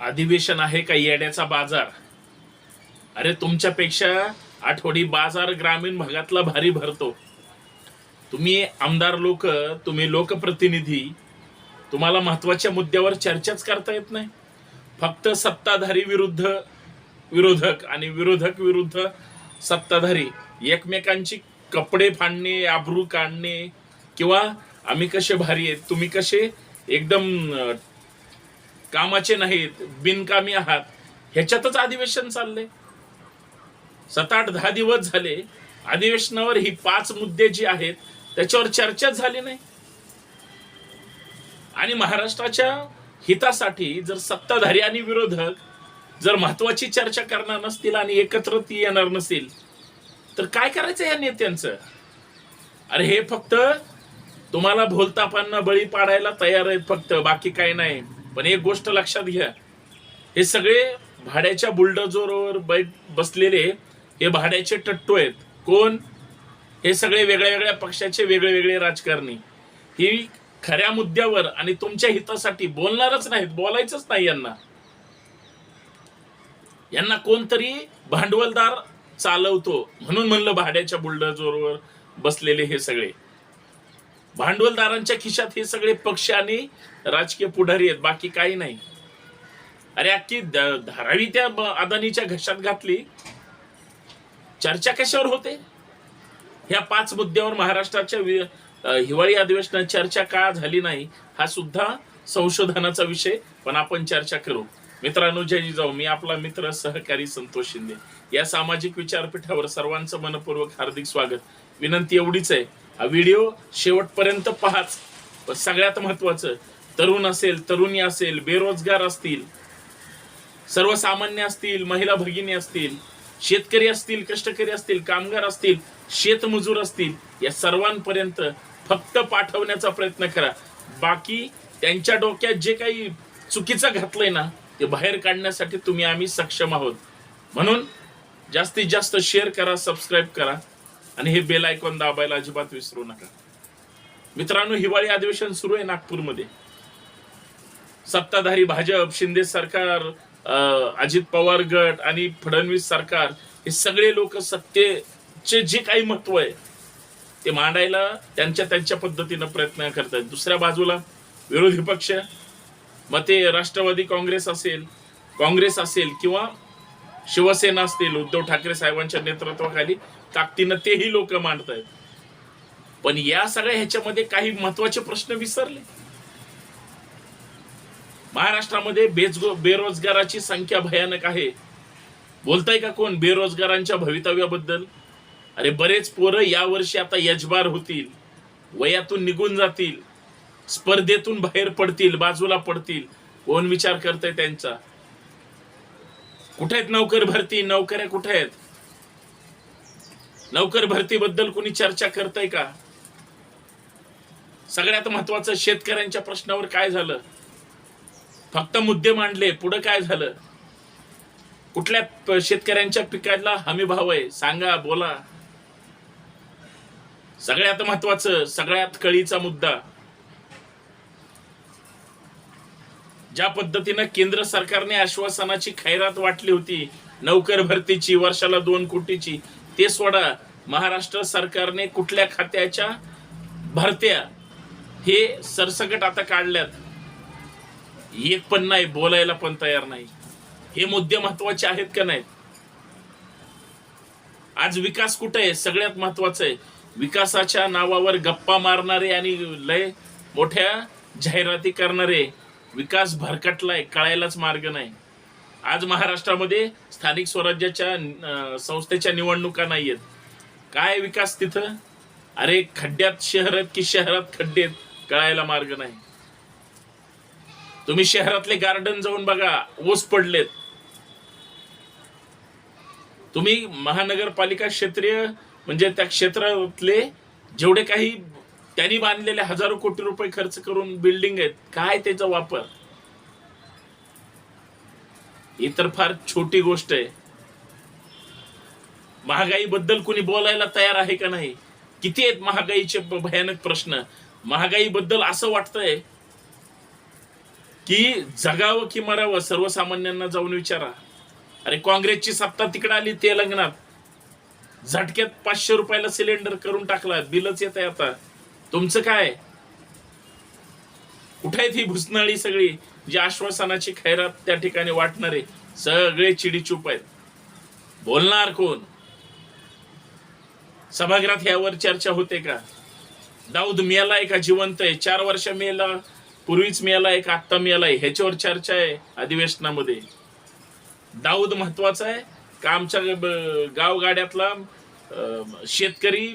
अधिवेशन आहे का येण्याचा बाजार? अरे तुमच्यापेक्षा आठवडी बाजार ग्रामीण भागातला भारी भरतो. तुम्ही आमदार लोक तुम्ही लोकप्रतिनिधी तुम्हाला महत्त्वाच्या मुद्द्यावर चर्चाच करता येत नाही. फक्त सत्ताधारी विरुद्ध विरोधक आणि विरोधक विरुद्ध सत्ताधारी एकमेकांची कपडे फाडणे आबरू काढणे किंवा आम्ही कसे भारी आहेत तुम्ही कसे एकदम कामाचे नाहीत बिनकामी आहात. ह्याच्यातच अधिवेशन चाललंय. सात आठ दहा दिवस झाले. अधिवेशनावर ही पाच मुद्दे जी आहेत त्याच्यावर चर्चाच झाली नाही. आणि महाराष्ट्राच्या हितासाठी जर सत्ताधारी आणि विरोधक जर महत्वाची चर्चा करणार नसतील आणि एकत्र ती येणार नसतील तर काय करायचं या नेत्यांचं? अरे हे फक्त तुम्हाला भोलतापांना बळी पाडायला तयार आहेत फक्त बाकी काही नाही. पण एक गोष्ट लक्षात घ्या. हे सगळे भाड्याच्या बुलडोजरवर बैठ बसलेले हे भाड्याचे टट्टू आहेत. कोण? हे सगळे वेगळ्या वेगळ्या पक्षाचे वेगळे वेगळे राजकारणी. ही खऱ्या मुद्द्यावर आणि तुमच्या हितासाठी बोलणारच नाहीत बोलायचंच नाही यांना. यांना कोणतरी भांडवलदार चालवतो म्हणून म्हणलं भाड्याच्या बुलडोजरवर बसलेले हे सगळे. भांडवलदारांच्या खिशात हे सगळे पक्ष आणि राजकीय पुढारी आहेत बाकी काही नाही. अरे अख्खी धारावी त्या अदानीच्या घशात घातली. चर्चा कशावर होते? ह्या पाच मुद्द्यावर महाराष्ट्राच्या हिवाळी अधिवेशनात चर्चा का झाली नाही हा सुद्धा संशोधनाचा विषय पण आपण चर्चा करू. मित्रांनो जय जाऊ मी आपला मित्र सहकारी संतोष शिंदे. या सामाजिक विचारपीठावर सर्वांचं मनपूर्वक हार्दिक स्वागत. विनंती एवढीच आहे हा व्हिडिओ शेवटपर्यंत पाहाच. पण सगळ्यात महत्वाचं तरुण असेल तरुणी असेल बेरोजगार असतील सर्वसामान्य असतील महिला भगिनी असतील शेतकरी असतील कष्टकरी असतील कामगार असतील शेतमजूर असतील या सर्वांपर्यंत फक्त पाठवण्याचा प्रयत्न करा. बाकी त्यांच्या डोक्यात जे काही चुकीचं घातलंय ना ते बाहेर काढण्यासाठी तुम्ही आम्ही सक्षम आहोत. म्हणून जास्तीत जास्त शेअर करा सबस्क्राईब करा. आणि हे बेल आयकॉन दाबायला अजिबात विसरू नका. मित्रांनो हिवाळी अधिवेशन सुरू आहे नागपूरमध्ये. सत्ताधारी भाजप शिंदे सरकार अं, अजित पवार गट आणि फडणवीस सरकार हे सगळे लोक सत्तेचे जे काही महत्त्व आहे ते मांडायला त्यांच्या त्यांच्या पद्धतीनं प्रयत्न करतात दुसऱ्या बाजूला विरोधी पक्ष मग ते राष्ट्रवादी काँग्रेस असेल काँग्रेस असेल किंवा शिवसेना असतील उद्धव ठाकरे साहेबांच्या नेतृत्वाखाली ताकदीनं तेही लोक मांडतायत. पण या सगळ्या ह्याच्यामध्ये काही महत्त्वाचे प्रश्न विसरले. महाराष्ट्रामध्ये बेजगो बेरोजगाराची संख्या भयानक आहे. बोलताय का कोण बेरोजगारांच्या भवितव्याबद्दल? अरे बरेच पोरं यावर्षी आता यजबार होतील. वयातून निघून जातील. स्पर्धेतून बाहेर पडतील बाजूला पडतील. कोण विचार करतय त्यांचा? कुठे आहेत नोकर भरती नोकऱ्या कुठे आहेत नोकर भरतीबद्दल कुणी चर्चा करतय का? सगळ्यात महत्वाचं शेतकऱ्यांच्या प्रश्नावर काय झालं? फक्त मुद्दे मांडले पुढे काय झालं? कुठल्या शेतकऱ्यांच्या पिकाला हमी भाव आहे? सांगा बोला. सगळ्यात महत्वाचं सगळ्यात कळीचा मुद्दा. ज्या पद्धतीनं केंद्र सरकारने आश्वासनाची खैरात वाटली होती नौकर भरतीची वर्षाला दोन कोटीची ते सोडा. महाराष्ट्र सरकारने कुठल्या खात्याच्या भरत्या हे सरसकट आता काढल्यात. एक पण नाही बोलायला पण तयार नाही. हे मुद्दे महत्त्वाचे आहेत का नाहीत? आज विकास कुठे आहे? सगळ्यात महत्वाचं आहे. विकासाच्या नावावर गप्पा मारणारे आणि लय मोठ्या जाहिराती करणारे. विकास भरकटलाय कळायलाच मार्ग नाही. आज महाराष्ट्रामध्ये स्थानिक स्वराज्याच्या संस्थेच्या निवडणुका नाहीयेत. काय विकास तिथं? अरे खड्ड्यात शहर की शहरात खड्डे आहेत कळायला मार्ग नाही. तुम्ही शहरातले गार्डन जाऊन बघा ओस पडलेत. तुम्ही महानगरपालिका क्षेत्रीय म्हणजे त्या क्षेत्रातले जेवढे काही त्यांनी बांधलेले हजारो कोटी रुपये खर्च करून बिल्डिंग आहेत काय त्याचा वापर? ही तर फार छोटी गोष्ट आहे. महागाईबद्दल कुणी बोलायला तयार आहे का नाही? किती आहेत महागाईचे भयानक प्रश्न? महागाईबद्दल असं वाटतंय की जगावं की मरावं सर्वसामान्यांना जाऊन विचारा. अरे काँग्रेसची सत्ता तिकडे आली तेलंगणात झटक्यात पाचशे रुपयाला सिलेंडर करून टाकला बिलच येत आहे आता. तुमचं काय? कुठे ती ही भुसनाळी सगळी जी आश्वासनाची खैरात त्या ठिकाणी वाटणारे सगळे चिडीचूप आहेत. बोलणार कोण? सभागृहात यावर चर्चा होते का? दाऊद मियाला का जिवंत आहे. चार वर्ष मेला पूर्वीच मियाला एक आत्ता मियाला आहे. ह्याच्यावर चर्चा आहे अधिवेशनामध्ये. दाऊद महत्त्वाचा आहे. का आमच्या गावगाड्यातला अं, शेतकरी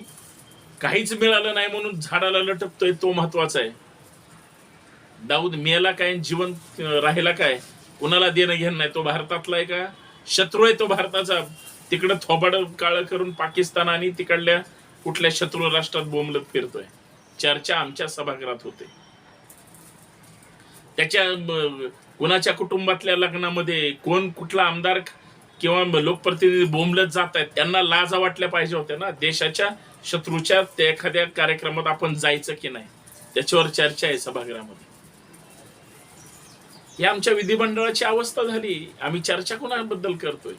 काहीच मिळालं नाही म्हणून झाडाला लटकतोय तो महत्त्वाचा आहे. दाऊद मेला काय जिवंत राहिला काय? कुणाला देणं घेणं नाही? तो भारतातला आहे का? शत्रू आहे तो भारताचा. तिकडं थोबाड काळ करून पाकिस्तान आणि तिकडल्या कुठल्या शत्रू राष्ट्रात बोंबलत फिरतोय. चर्चा आमच्या सभागृहात होते. त्याच्या कुणाच्या कुटुंबातल्या लग्नामध्ये कोण कुठला आमदार किंवा लोकप्रतिनिधी बोंबलत जात आहेत त्यांना लाजा वाटल्या पाहिजे होत्या ना? देशाच्या शत्रूच्या एखाद्या कार्यक्रमात आपण जायचं की नाही? त्याच्यावर चर्चा आहे सभागृहामध्ये. ही आमच्या विधिमंडळाची अवस्था झाली. आम्ही चर्चा कोणाबद्दल करतोय?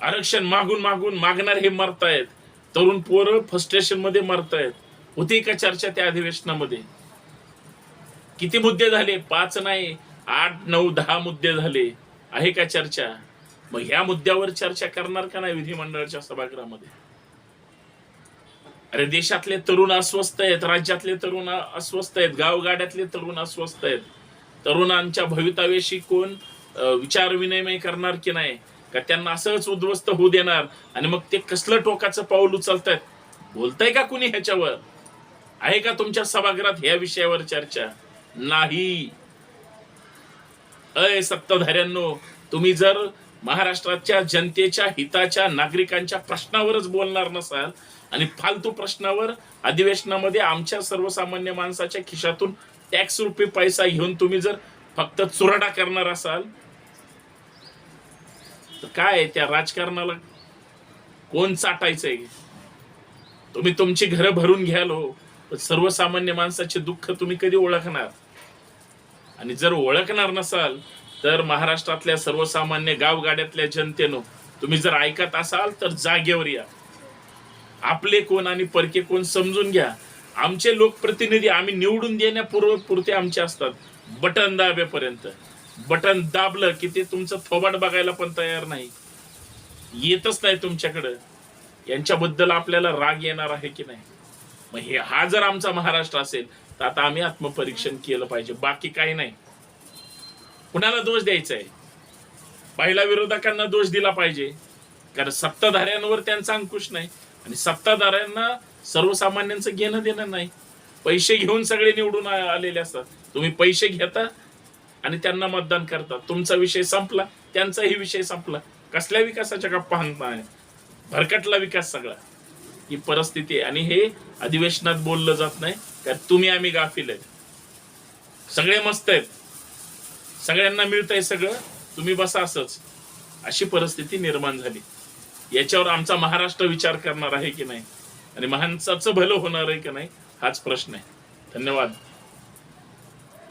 आरक्षण मागून मागून मागणार हे मरतायत. तरुण पोरं फ्रस्ट्रेशनमध्ये मरतायत. होती का चर्चा त्या अधिवेशनामध्ये? किती मुद्दे झाले? पाच नाही आठ नऊ दहा मुद्दे झाले. आहे का चर्चा? मग ह्या मुद्द्यावर चर्चा करणार का नाही विधिमंडळाच्या सभागृहामध्ये? अरे देशातले तरुण अस्वस्थ आहेत राज्यातले तरुण अस्वस्थ आहेत गावगाड्यातले तरुण अस्वस्थ आहेत. तरुणांच्या भवितव्याशी कोण विचार विनिमय करणार की नाही का त्यांना असंच उद्ध्वस्त होऊ देणार? आणि मग ते कसलं टोकाचं पाऊल उचलतायत? बोलताय का कुणी ह्याच्यावर? आहे का तुमच्या सभागृहात ह्या विषयावर चर्चा? नाही. अय सत्ताधाऱ्यांनो तुम्ही जर महाराष्ट्राच्या जनतेच्या हिताच्या नागरिकांच्या प्रश्नावरच बोलणार नसाल आणि फालतू प्रश्नावर अधिवेशनामध्ये आमच्या सर्वसामान्य माणसाच्या खिशातून टॅक्स रुपये पैसा घेऊन तुम्ही जर फक्त चुराडा करणार असाल तर काय आहे त्या राजकारणाला? कोण चाटायचंय? तुम्ही तुमची घरं भरून घ्याल हो पण सर्वसामान्य माणसाचे दुःख तुम्ही कधी ओळखणार? आणि जर ओळखणार नसाल तर महाराष्ट्रातल्या सर्वसामान्य गावगाड्यातल्या जनतेनं तुम्ही जर ऐकत असाल तर जागेवर या. आपले कोण आणि परके कोण समजून घ्या. आमचे लोकप्रतिनिधी आम्ही निवडून देण्यापूर्व पुरते आमचे असतात. बटन दाबेपर्यंत. बटन दाबलं की ते तुमचं थोबाड बघायला पण तयार नाही. येतच नाही तुमच्याकडं. यांच्याबद्दल आपल्याला राग येणार आहे की नाही? मग हे हा जर आमचा महाराष्ट्र असेल तर आता आम्ही आत्मपरीक्षण केलं पाहिजे. बाकी काही नाही. कुणाला दोष द्यायचा आहे पहिला विरोधकांना दोष दिला पाहिजे. कारण सत्ताधाऱ्यांवर त्यांचा अंकुश नाही. आणि सत्ताधाऱ्यांना सर्वसामान्यांचं घेणं देणं नाही. पैसे घेऊन सगळे निवडून आलेले असतात. तुम्ही पैसे घेता आणि त्यांना मतदान करता. तुमचा विषय संपला त्यांचाही विषय संपला. कसल्या विकासाच्या गप्पा हाणताय भरकटला विकास सगळा. ही परिस्थिती आहे. आणि हे अधिवेशनात बोललं जात नाही. कारण तुम्ही आम्ही गाफील आहेत. सगळे मस्त आहेत. सगळ्यांना मिळतंय सगळं. तुम्ही बसा असंच. अशी परिस्थिती निर्माण झाली. याच्यावर आमचा महाराष्ट्र विचार करणार आहे की नाही? आणि माणसाचं भलं होणार आहे की नाही हाच प्रश्न आहे. धन्यवाद.